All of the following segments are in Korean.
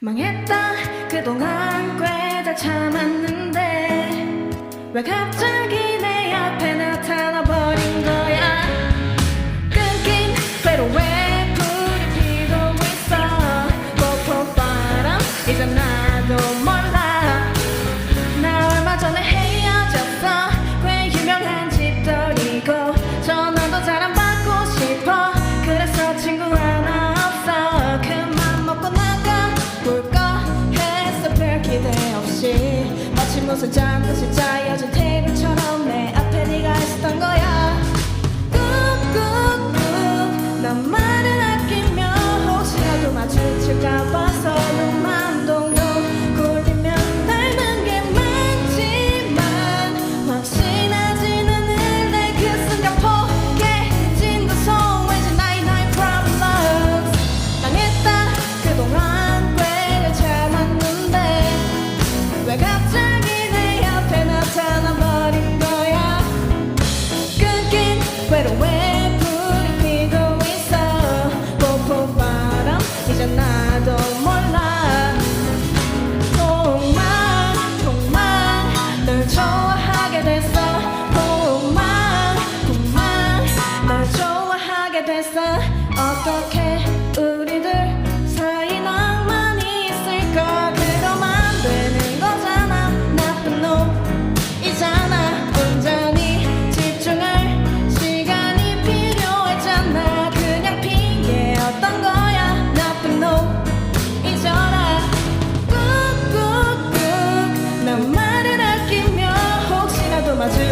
망했다. 그동안 꽤 잘 참았는데 왜 갑자기 모습 잠깐 숫자여진 테이블처럼 내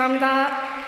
감사합니다.